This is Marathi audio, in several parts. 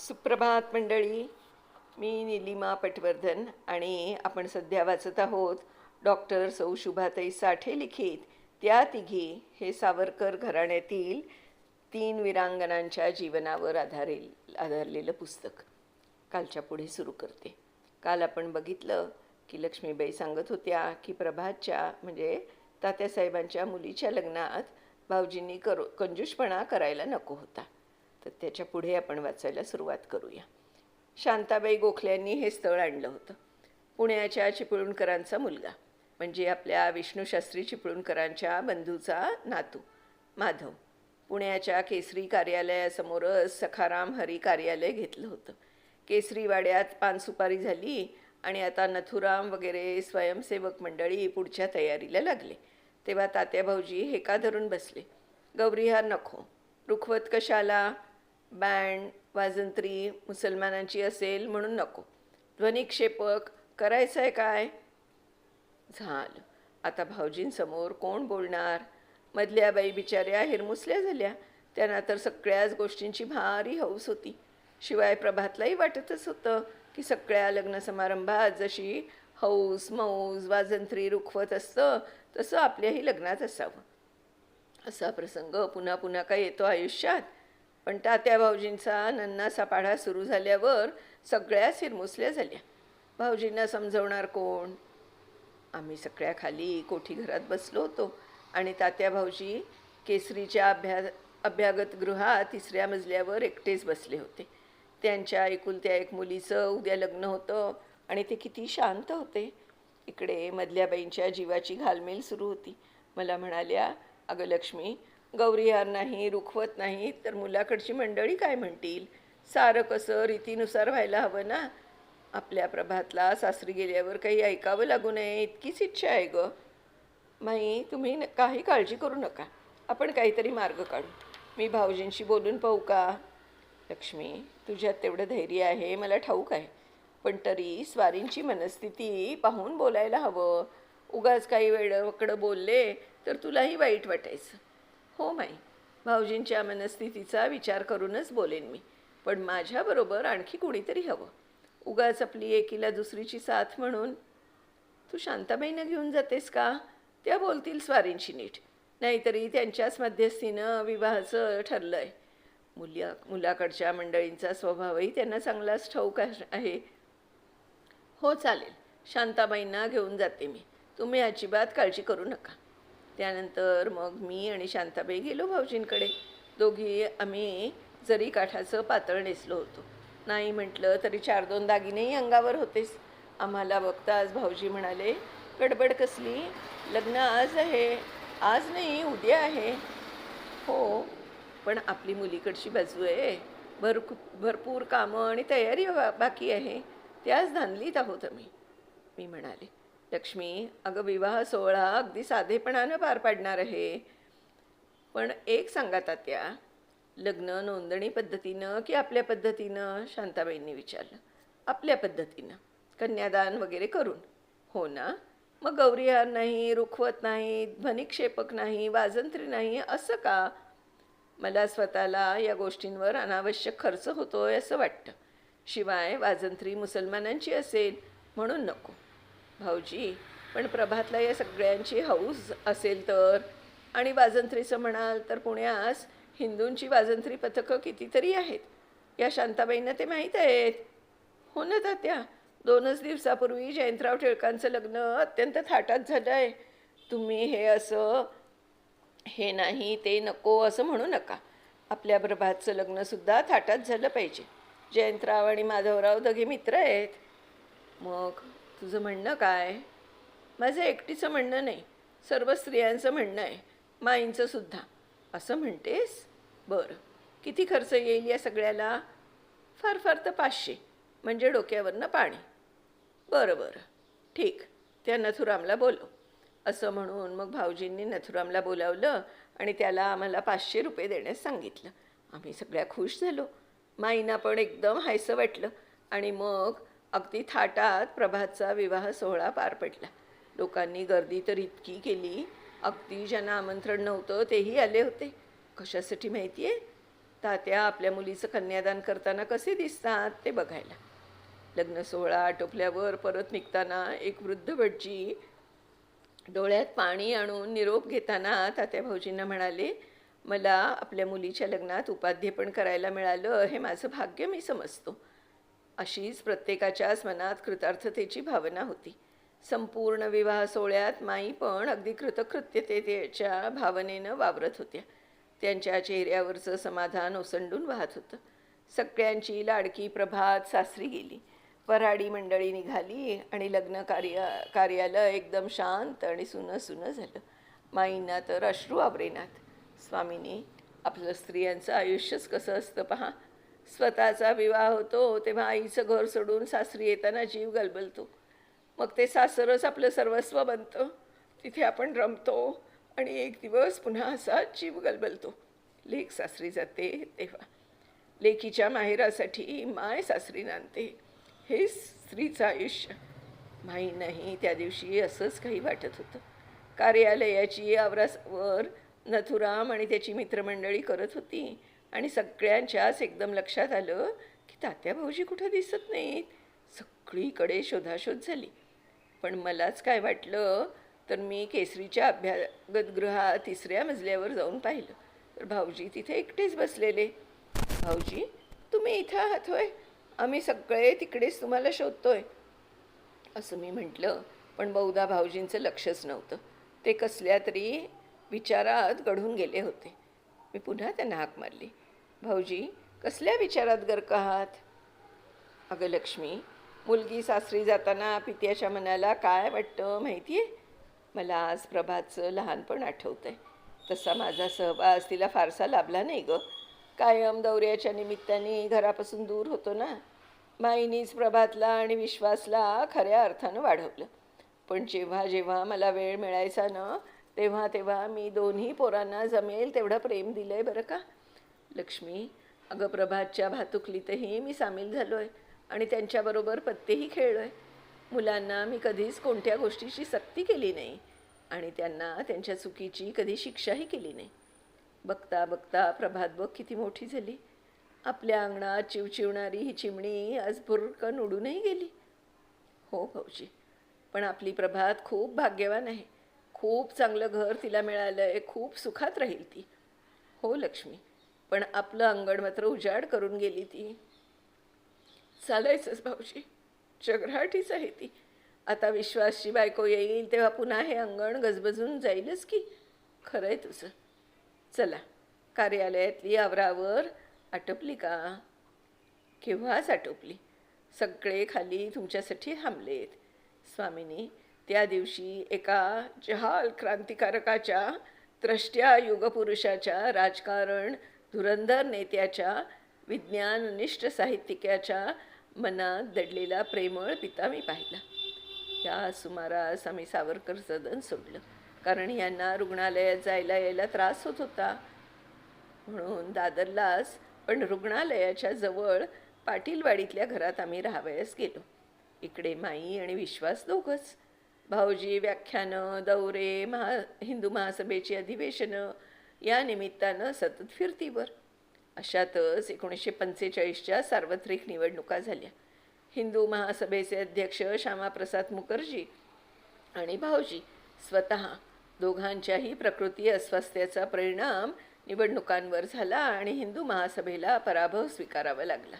सुप्रभात मंडळी. मी निलिमा पटवर्धन आणि आपण सध्या वाचत आहोत डॉक्टर सौ शुभाताई साठे लिखित. त्या तिघी हे सावरकर घराण्यातील तीन वीरांगणांच्या जीवनावर आधारेल आधारलेलं पुस्तक. कालच्या पुढे सुरू करते. काल आपण बघितलं की लक्ष्मीबाई सांगत होत्या की प्रभातच्या म्हणजे तात्यासाहेबांच्या मुलीच्या लग्नात भाऊजींनी करो कंजूषपणा करायला नको होता. तर त्याच्या पुढे आपण वाचायला सुरुवात करूया. शांताबाई गोखल्यांनी हे स्थळ आणलं होतं. पुण्याच्या चिपळूणकरांचा मुलगा म्हणजे आपल्या विष्णूशास्त्री चिपळूणकरांच्या बंधूचा नातू माधव. पुण्याच्या केसरी कार्यालयासमोरच सखाराम हरी कार्यालय घेतलं होतं. केसरी वाड्यात पानसुपारी झाली आणि आता नथुराम वगैरे स्वयंसेवक मंडळी पुढच्या तयारीला लागले. तेव्हा तात्या भाऊजी हेका धरून बसले. गौरीहार नको. रुखवत कशाला? बँड वाजंत्री मुसलमानांची असेल म्हणून नको. ध्वनिक्षेपक करायचं आहे काय? झालं. आता भाऊजींसमोर कोण बोलणार? मधल्या बाई बिचाऱ्या हिरमुसल्या झाल्या. त्यांना तर सगळ्याच गोष्टींची भारी हौस होती. शिवाय प्रभातलाही वाटतच होतं की सगळ्या लग्न समारंभात जशी हौस मौज वाजंत्री रुखवत असतं तसं आपल्याही लग्नात असावं. असा प्रसंग पुन्हा पुन्हा काय येतो आयुष्यात? पण तात्या भाऊजींचा नन्नासा पाढा सुरू झाल्यावर सगळ्याच हिरमुसल्या झाल्या. भाऊजींना समजवणार कोण? आम्ही सगळ्या खाली कोठी घरात बसलो होतो आणि तात्या भाऊजी केसरीच्या अभ्या अभ्यागत गृहात तिसऱ्या मजल्यावर एकटेच बसले होते. त्यांच्या एकुलत्या एक मुलीचं उद्या लग्न होतं आणि ते किती शांत होते. इकडे मधल्या बाईंच्या जीवाची घालमेल सुरू होती. मला म्हणाल्या अगं लक्ष्मी गौरीहार नाही रुखवत नाही तर मुलाकडची मंडळी काय म्हणतील? सारं कसं रीतीनुसार व्हायला हवं ना? आपल्या प्रभातला सासरी गेल्यावर काही ऐकावं लागू नये इतकीच इच्छा आहे ग. माई तुम्ही न- काही काळजी करू नका. आपण काहीतरी मार्ग काढू. मी भाऊजींशी बोलून पाहू का? लक्ष्मी तुझ्यात तेवढं धैर्य आहे मला ठाऊक आहे. पण तरी स्वारींची मनस्थिती पाहून बोलायला हवं. उगाच काही वेळकडं बोलले तर तुलाही वाईट वाटायचं. हो माई. भाऊजींच्या मनस्थितीचा विचार करूनच बोलेन मी. पण माझ्याबरोबर आणखी कोणीतरी हवं. उगाच आपली एकीला दुसरीची साथ म्हणून. तू शांताबाईंना घेऊन जातेस का? त्या बोलतील स्वारींशी नीट. नाहीतरी त्यांच्याच मध्यस्थीनं विवाहाचं ठरलं आहे मुल्या मुलाकडच्या मंडळींचा स्वभावही त्यांना चांगलाच ठाऊक आहे आहे. हो चालेल. शांताबाईंना घेऊन जाते मी. तुम्ही अजिबात काळजी करू नका. त्यानंतर मग मी आणि शांताबाई गेलो भाऊजींकडे. दोघी आम्ही जरी काठाचं पातळ नेसलो होतो. नाही म्हटलं तरी चार दोन दागिनेही अंगावर होतेच. आम्हाला बघताच भाऊजी म्हणाले गडबड कसली? लग्न आज आहे. आज नाही उद्या आहे. हो पण आपली मुलीकडची बाजू आहे. भर भरपूर कामं आणि तयारी बाकी आहे. त्याच धानलीत आहोत आम्ही. मी म्हणाले. लक्ष्मी अगं विवाह सोहळा अगदी साधेपणानं पार पाडणार आहे. पण एक सांगा तात्या लग्न नोंदणी पद्धतीनं की आपल्या पद्धतीनं? शांताबाईंनी विचारलं. आपल्या पद्धतीनं. कन्यादान वगैरे करून. हो ना? मग गौरीहार नाही रुखवत नाही ध्वनिक्षेपक नाही वाजंत्री नाही असं का? मला स्वतःला या गोष्टींवर अनावश्यक खर्च होतोय असं वाटतं. शिवाय वाजंत्री मुसलमानांची असेल म्हणून नको. भाऊजी पण प्रभातला या सगळ्यांची हौस असेल तर? आणि वाजंत्रीचं म्हणाल तर पुण्यास हिंदूंची वाजंत्री पथकं कितीतरी आहेत? या शांताबाईंना ते माहीत आहेत? हो ना तात्या. दोनच दिवसापूर्वी जयंतराव टिळकांचं लग्न अत्यंत थाटात झालं आहे तुम्ही हे असं हे नाही ते नको असं म्हणू नका. आपल्या प्रभातचं लग्नसुद्धा थाटात झालं पाहिजे. जयंतराव आणि माधवराव दोघे मित्र आहेत. मग तुझं म्हणणं काय? माझं एकटीचं म्हणणं नाही. सर्व स्त्रियांचं म्हणणं आहे. माईंचं सुद्धा. असं म्हणतेस? बरं. किती खर्च येईल या सगळ्याला? फार फार तर पाचशे. म्हणजे डोक्यावरनं पाणी. बरं बरं. ठीक. त्या नथुरामला बोलव. असं म्हणून मग भाऊजींनी नथुरामला बोलावलं आणि त्याला आम्हाला पाचशे रुपये देण्यास सांगितलं. आम्ही सगळ्या खुश झालो. माईंना पण एकदम हायसं वाटलं. आणि मग अगदी थाटात प्रभातचा विवाह सोहळा पार पडला. लोकांनी गर्दी तर इतकी केली अगदी ज्यांना आमंत्रण नव्हतं तेही आले होते. कशासाठी माहिती आहे तात्या आपल्या मुलीचं कन्यादान करताना कसे दिसतात ते बघायला. लग्न सोहळा आटोपल्यावर परत निघताना एक वृद्ध भटजी डोळ्यात पाणी आणून निरोप घेताना तात्या भाऊजींना म्हणाले मला आपल्या मुलीच्या लग्नात उपाध्यपण करायला मिळालं हे माझं भाग्य मी समजतो. अशीच प्रत्येकाच्याच मनात कृतार्थतेची भावना होती. संपूर्ण विवाह सोहळ्यात माई पण अगदी कृतकृत्यतेच्या भावनेनं वावरत होत्या. त्यांच्या चेहऱ्यावरचं समाधान ओसंडून वाहत होतं. सगळ्यांची लाडकी प्रभात सासरी गेली. वराडी मंडळी निघाली आणि लग्न कार्य कार्यालय एकदम शांत आणि सुनं सुनं झालं. माईंना तर अश्रू आवरेनात. स्वामीनी आपलं स्त्रियांचं आयुष्यच कसं असतं पहा. स्वतःचा विवाह होतो तेव्हा आईचं घर सोडून सासरी येताना जीव गलबलतो. मग ते सासरच आपलं सर्वस्व बनतं. तिथे आपण रमतो आणि एक दिवस पुन्हा असा जीव गलबलतो. लेक सासरी जाते तेव्हा. लेकीच्या माहेरासाठी माय सासरी नांदते. हे स्त्रीचं आयुष्य. माही नाही त्या दिवशी असंच काही वाटत होतं. कार्यालयाची आवरासवर नथुराम आणि त्याची मित्रमंडळी करत होती. आणि सगळ्यांच्याच एकदम लक्षात आलं की तात्या भाऊजी कुठं दिसत नाहीत. सगळीकडे शोधाशोध झाली. पण मलाच काय वाटलं तर मी केसरीच्या अभ्यागतगृहात तिसऱ्या मजल्यावर जाऊन पाहिलं. तर भाऊजी तिथे एकटेच बसलेले. भाऊजी तुम्ही इथं आहात होय? आम्ही सगळे तिकडेच तुम्हाला शोधतोय. असं मी म्हटलं पण बहुधा भाऊजींचं लक्षच नव्हतं. ते कसल्या तरी विचारात गढून गेले होते. मी पुन्हा त्यांना हाक मारली. भाऊजी कसल्या विचारात गर्क आहात? अगं लक्ष्मी मुलगी सासरी जाताना पित्याच्या मनाला काय वाटतं माहिती आहे मला आज प्रभातचं लहानपण आठवतं आहे तसा माझा सहवास तिला फारसा लाभला नाही गं. कायम दौऱ्याच्या निमित्ताने घरापासून दूर होतो ना. माईनीच प्रभातला आणि विश्वासला खऱ्या अर्थानं वाढवलं. पण जेव्हा जेव्हा मला वेळ मिळायचा ना तेव्हा तेव्हा मी दोन्ही पोरांना जमेल तेवढं प्रेम दिलं आहे बरं का? लक्ष्मी अगं प्रभातच्या भातुकलीतही मी सामील झालो आहे आणि त्यांच्याबरोबर पत्तेही खेळलो आहे मुलांना मी कधीच कोणत्या गोष्टीची सक्ती केली नाही आणि त्यांना त्यांच्या चुकीची कधी शिक्षाही केली नाही. बघता बघता प्रभात बघ किती मोठी झाली. आपल्या अंगणात चिवचिवणारी ही चिमणी आज भुरकन उडूनही गेली. हो भाऊजी पण आपली प्रभात खूप भाग्यवान आहे. खूप चांगलं घर तिला मिळालं आहे खूप सुखात राहील ती. हो लक्ष्मी पण आपलं अंगण मात्र उजाड करून गेली ती. चालायचंच भाऊजी. जगराटीच आहे ती आता विश्वासची बायको येईल तेव्हा पुन्हा हे अंगण गजबजून जाईलच की? खरं आहे तुझं. चला कार्यालयातली आवरावर आटोपली का? केव्हाच आटोपली? सगळे खाली तुमच्यासाठी थांबलेत. स्वामिनी त्या दिवशी एका जहाल क्रांतिकारकाच्या द्रष्ट्या युगपुरुषाच्या राजकारण धुरंधर नेत्याच्या विज्ञाननिष्ठ साहित्यिकाच्या मनात दडलेला प्रेमळ पिता मी पाहिला. या सुमारास आम्ही सावरकर सदन सोडलं. कारण यांना रुग्णालयात जायला यायला त्रास होत होता. म्हणून दादरलाच पण रुग्णालयाच्या जवळ पाटीलवाडीतल्या घरात आम्ही राहावयास गेलो. इकडे माई आणि विश्वास दोघंच. भाऊजी व्याख्यानं दौरे महा हिंदू महासभेची अधिवेशनं या निमित्तानं सतत फिरतीवर. अशातच एकोणीसशे पंचेचाळीसच्या सार्वत्रिक निवडणुका झाल्या. हिंदू महासभेचे अध्यक्ष श्यामाप्रसाद मुखर्जी आणि भाऊजी स्वतः दोघांच्याही प्रकृती अस्वास्थ्याचा परिणाम निवडणुकांवर झाला आणि हिंदू महासभेला पराभव स्वीकारावा लागला.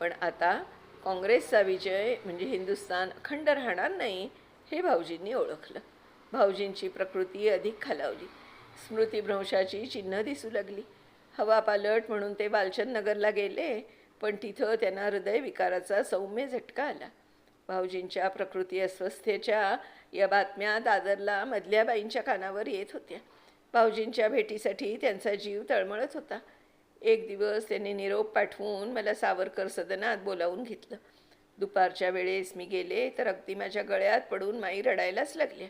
पण आता काँग्रेसचा विजय म्हणजे हिंदुस्थान अखंड राहणार नाही हे भाऊजींनी ओळखलं. भाऊजींची प्रकृती अधिक खालावली. स्मृतिभ्रंशाची चिन्ह दिसू लागली. हवा पालट म्हणून ते बालचंद नगरला गेले पण तिथं त्यांना हृदयविकाराचा सौम्य झटका आला. भाऊजींच्या प्रकृती अस्वस्थेच्या या बातम्या दादरला मधल्या बाईंच्या कानावर येत होत्या. भाऊजींच्या भेटीसाठी त्यांचा जीव तळमळत होता. एक दिवस त्यांनी निरोप पाठवून मला सावरकर सदनात बोलावून घेतलं. दुपारच्या वेळेस मी गेले तर अगदी माझ्या गळ्यात पडून माई रडायलाच लागल्या.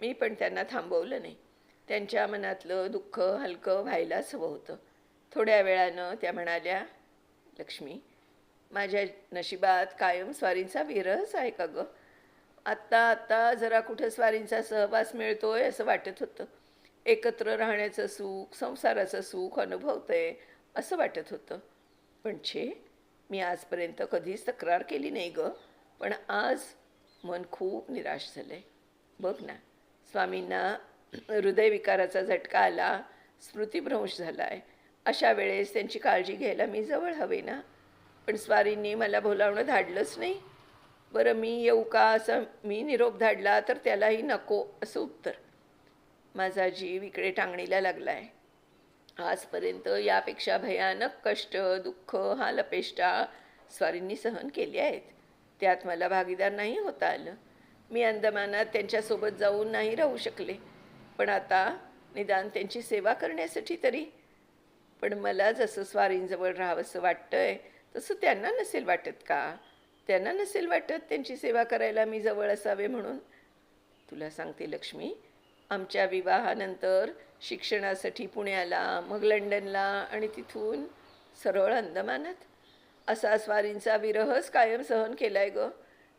मी पण त्यांना थांबवलं नाही. त्यांच्या मनातलं दुःख हलकं व्हायलाच हवं होतं. थोड्या वेळानं त्या म्हणाल्या लक्ष्मी माझ्या नशिबात कायम स्वारींचा विरहच आहे का गं? आत्ता आत्ता जरा कुठं स्वारींचा सहवास मिळतो आहे असं वाटत होतं. एकत्र राहण्याचं सुख संसाराचं सुख अनुभवतं आहे असं वाटत होतं. पण छे मी आजपर्यंत कधीच तक्रार केली नाही गं. पण आज मन खूप निराश झालं आहे बघ ना स्वामींना हृदयविकाराचा झटका आला स्मृतिभ्रंश झाला आहे अशा वेळेस त्यांची काळजी घ्यायला मी जवळ हवे ना? पण स्वारींनी मला बोलावणं धाडलंच नाही. बरं मी येऊ का? असं मी निरोप धाडला तर त्यालाही नको असं उत्तर. माझा जीव इकडे टांगणीला लागला आहे आजपर्यंत यापेक्षा भयानक कष्ट दुःख हा लपेष्टा स्वारींनी सहन केली आहेत. त्यात मला भागीदार नाही होता आलं. मी अंदमानात त्यांच्यासोबत जाऊन नाही राहू शकले. पण आता निदान त्यांची सेवा करण्यासाठी तरी. पण मला जसं स्वारींजवळ राहावंसं वाटतं आहे तसं त्यांना नसेल वाटत का? त्यांना नसेल वाटत त्यांची सेवा करायला मी जवळ असावे म्हणून? तुला सांगते लक्ष्मी आमच्या विवाहानंतर शिक्षणासाठी पुण्याला मग लंडनला आणि तिथून सरळ अंदमानात. असा स्वारींचा विरहच कायम सहन केलाय ग.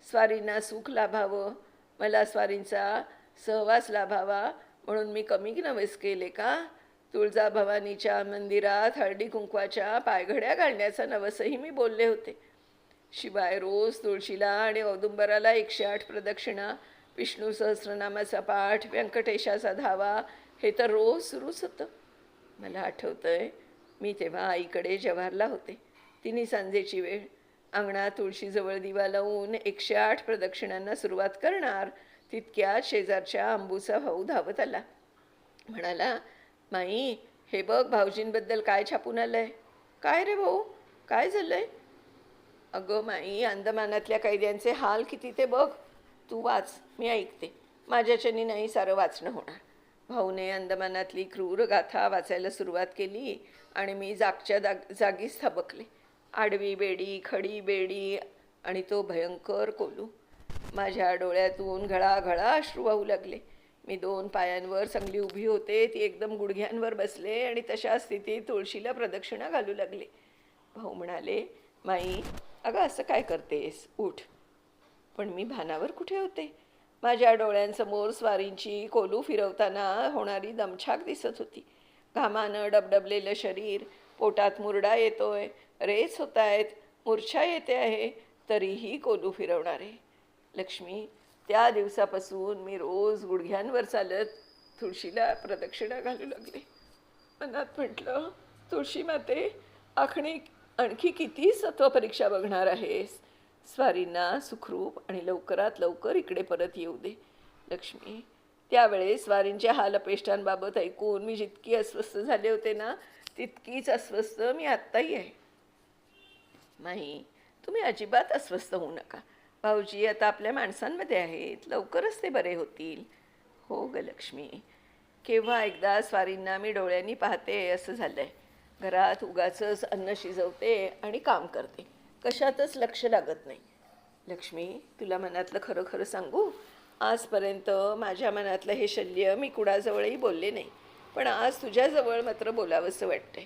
स्वारींना सुख लाभावं मला स्वारींचा सहवास लाभावा म्हणून मी कमी नवस केले का? तुळजाभवानीच्या मंदिरात हळदी कुंकवाच्या पायघड्या घालण्याचा नवसही मी बोलले होते. शिवाय रोज तुळशीला आणि औदुंबराला एकशे आठ प्रदक्षिणा विष्णू सहस्रनामाचा पाठ व्यंकटेशाचा धावा हे तर रोज सुरूच होतं. मला आठवतंय मी तेव्हा आईकडे जव्हारला होते. तिने सांजेची वेळ अंगणात तुळशीजवळ दिवा लावून एकशे आठ प्रदक्षिणांना सुरुवात करणार तितक्यात शेजारच्या अंबूचा भाऊ धावत आला. म्हणाला माई हे बघ भाऊजींबद्दल काय छापून आलंय. काय रे भाऊ? काय झालंय? अगं माई अंदमानातल्या कैद्यांचे हाल किती ते बघ. तू वाच मी ऐकते. माझ्याच्यानी नाही सारं वाचणं होणार. भाऊने अंदमानातली क्रूर गाथा वाचायला सुरुवात केली आणि मी जागच्या जाग जागीच थबकले. आडवी बेडी खडी बेडी आणि तो भयंकर कोलू. माझ्या डोळ्यातून घळाघळा अश्रू वाहू लागले. मी दोन पायांवर चांगली उभी होते ती एकदम गुडघ्यांवर बसले आणि तशा स्थितीत तुळशीला प्रदक्षिणा घालू लागले. भाऊ म्हणाले माई अगं असं काय करतेस? उठ. पण मी भानावर कुठे होते? माझ्या डोळ्यांसमोर स्वारींची कोलू फिरवताना होणारी दमछाक दिसत होती. घामानं डबडबलेलं शरीर पोटात मुरडा येतोय रेस होत आहेत मूर्छा येते आहे तरीही कोलू फिरवणारे. लक्ष्मी त्या दिवसापासून मी रोज गुडघ्यांवर चालत तुळशीला प्रदक्षिणा घालू लागले. मनात म्हटलं तुळशी माते आखणी आणखी किती सत्वपरीक्षा बघणार आहेस? स्वारींना सुखरूप आणि लवकरात लवकर इकडे परत येऊ दे. लक्ष्मी त्यावेळेस स्वारींच्या हालअपेष्टांबाबत ऐकून मी जितकी अस्वस्थ झाले होते ना तितकीच अस्वस्थ मी आत्ताही आहे. नाही तुम्ही अजिबात अस्वस्थ होऊ नका. भाऊजी आता आपल्या माणसांमध्ये आहेत. लवकरच ते बरे होतील. हो ग लक्ष्मी. केव्हा एकदा स्वारींना मी डोळ्यांनी पाहते असं झालं आहे घरात उगाचंच अन्न शिजवते आणि काम करते. कशातच लक्ष लागत नाही. लक्ष्मी तुला मनातलं खरं खरं सांगू? आजपर्यंत माझ्या मनातलं हे शल्य मी कुणाजवळही बोलले नाही. पण आज तुझ्याजवळ मात्र बोलावंसं वाटतंय.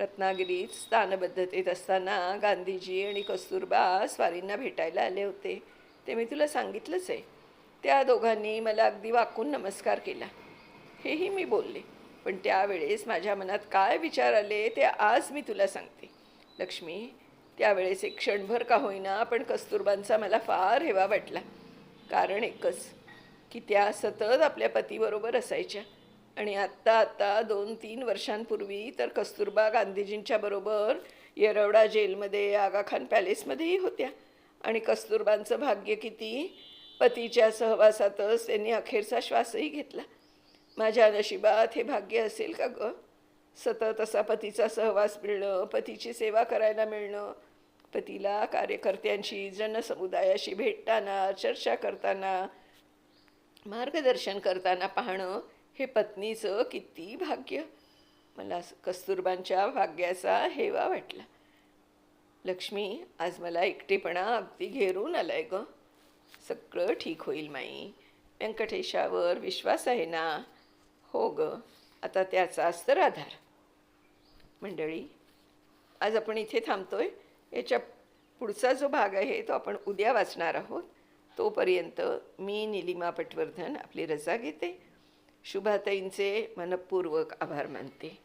रत्नागिरीत स्थानबद्धतेत असताना गांधीजी आणि कस्तुरबा स्वारींना भेटायला आले होते. ते मी तुला सांगितलंच आहे. त्या दोघांनी मला अगदी वाकून नमस्कार केला. हेही मी बोलले. पण त्यावेळेस माझ्या मनात काय विचार आले ते आज मी तुला सांगते. लक्ष्मी त्यावेळेस एक क्षणभर का होईना पण कस्तुरबांचा मला फार हेवा वाटला. कारण एकच की त्या सतत आपल्या पतीबरोबर असायच्या. आणि आत्ता आत्ता दोन तीन वर्षांपूर्वी तर कस्तुरबा गांधीजींच्या बरोबर येरवडा जेलमध्ये आगाखान पॅलेसमध्येही होत्या. आणि कस्तुरबांचं भाग्य किती? पतीच्या सहवासातच त्यांनी अखेरचा श्वासही घेतला. माझ्या नशिबात हे भाग्य असेल का गं? सतत असा पतीचा सहवास मिळणं पतीची सेवा करायला मिळणं पतीला कार्यकर्त्यांशी जनसमुदायाशी भेटताना चर्चा करताना मार्गदर्शन करताना पाहणं हे पत्नीचं किती भाग्य. मला कस्तुरबांच्या भाग्याचा हेवा वाटला. लक्ष्मी आज मला एकटेपणा अगदी घेरून आलाय ग. सगळं ठीक होईल माई. व्यंकटेशावर विश्वास आहे ना? हो ग. आता त्याचाच तर आधार. मंडळी आज आपण इथे थांबतोय. याच्या पुढचा जो भाग आहे तो आपण उद्या वाचणार आहोत. तोपर्यंत मी निलिमा पटवर्धन आपली रजा घेते. शुभाताईंचे मनपूर्वक आभार मानते.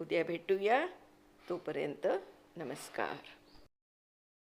उद्या भेटूया. तोपर्यंत नमस्कार.